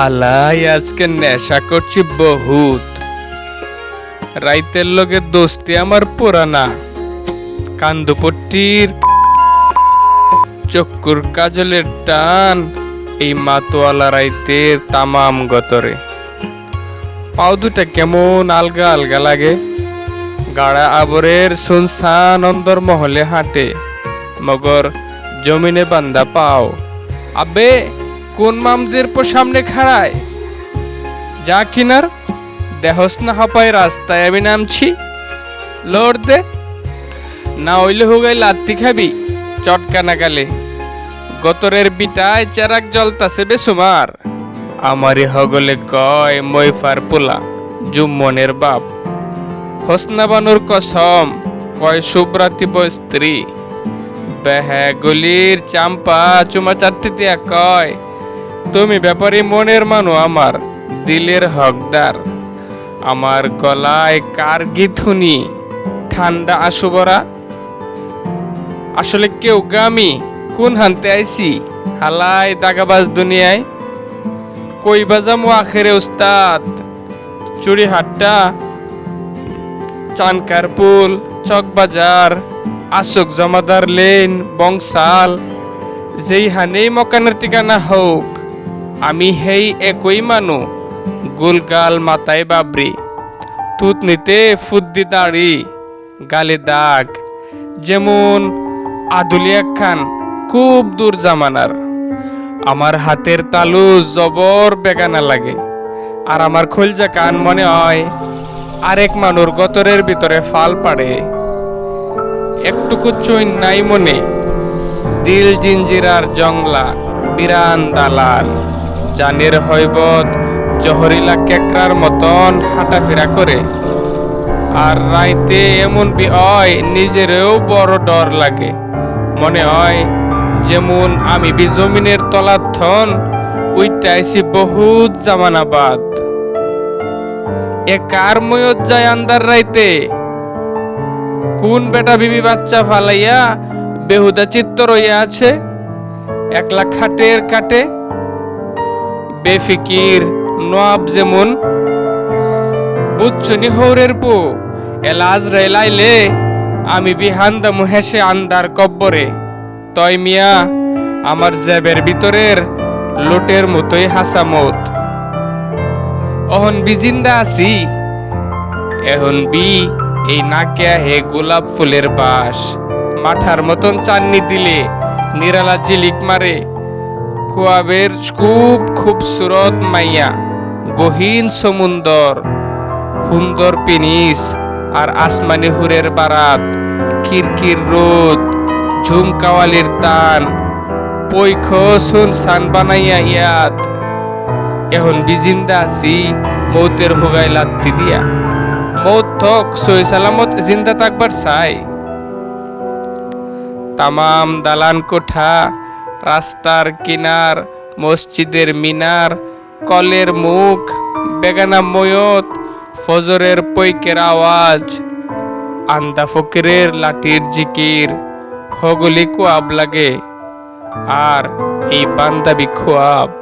হালাই আজকে নেশা করছি বহুত। রাইতের লগে দোস্তি আমার পুরানা। কান্দুপট্টির চক্কুর কাজলের টান এই মাতোয়ালা রাইতের তামাম গতরে। পাও দুটা কেমন আলগা আলগা লাগে। গাড়া আবরের সুনসান অন্দর মহলে হাঁটে। মগর জমিনে বান্দা পাও। আবে কোন মামদের পর সামনে খাড়ায়? যা কিনার দেহস না হাপায় রাস্তায় আমি নামছি। লড় দে, না হইলে হুগাই লাত্তি খাবি চটকা নাগালে। গতরের বিটায় চেরাক জলতাছে বেসুমার আমারে হগলে কয় ময়ফার পোলা, জুম্মনের বাপ। হোসনা বানুর কসম, কয় সুব্রাতিব স্ত্রী। বেহা গলির চাম্পা চুমা চারটি দিয়া কয় তুমি ব্যাপারী মনের মানু আমার, দিলের হকদার। আমার গলায় কার গীত শুনি ঠান্ডা আসুবরা আসলে কেউ গামি কোন হানতে আইছি? হালাই দাগাবাজ দুনিয়ায়। কই বাজামু আখেরে উস্তাদ? চুরি হাট্টা চানকারপুল চকবাজার আশোক জমাদার লেন, বংশাল। যেই হানেই মকানের ঠিকানা হোক আমি হেই একই মানু, গুলগাল মাথায় বাবরি। তুত নিতে ফুদ্দি দাড়ি, গালে দাগ। যেমন আদুলিয়া খান খুব দূর জামানার। আমার হাতের তালু জবর বেগানা লাগে। আর আমার খোলজা কান মনে হয় আরেক মানুর গতরের ভিতরে ফাল পাড়ে। একটুকু চৈন নাই মনে, দিল জিঞ্জিরার জংলা, বিরান দালান জানের হইবত জহরিলা কেকরার মতন হাঁটাফেরা করে। আর রাইতে এমন বি হয়, নিজেরও বড় ডর লাগে। মনে হয়, যেমন আমি বি জমিনের তলার থন উইটাইছি বহুত জামানাবাদ এ কার ময়ত যায় আন্দার রাইতে? কোন বেটা বিবি বাচ্চা ফালাইয়া বেহুদা চিত্ত রইয়া আছে? একলা খাটের কাটে বেফিকির নোয়াব যেমন। বুঝছনি হৌরের পো এলাজ রেলাইলে আমি বিহান্দা মুহেসে আন্দার কব্বরে। তয় মিয়া, আমার জেবের ভিতরের লোটের মতোই হাসামত অহন বিজিন্দা আছি, এখন বি এই নাকে হে গোলাপ ফুলের বাস। মাঠার মতন চাননি দিলে, নিরালা জিলিক মারে। কুয়াবের খুব খুবসুরত মাইয়া, গহীন সমুন্দর, সুন্দর পিনিস আর আসমানি হুরের বারাত, কিরকির রোদ ঝুমকাওয়ালির টান পৈখ সুন সান বানাইয়া ইয়াত। এখন বিজিন্দা আছি মৌতের হোগাই লাত্তি দিয়া। মৌত থক সই সালামত জিন্দা থাকবার চাই। তামাম দালান কোঠা রাস্তার কিনার, মসজিদের মিনার, কলের মুখ, বেগানা ময়ত, ফজরের পৈকের আওয়াজ, আন্দা ফকিরের লাঠির জিকির, হগলি কুয়াব লাগে, আর এই বান্দাবি খোয়াব।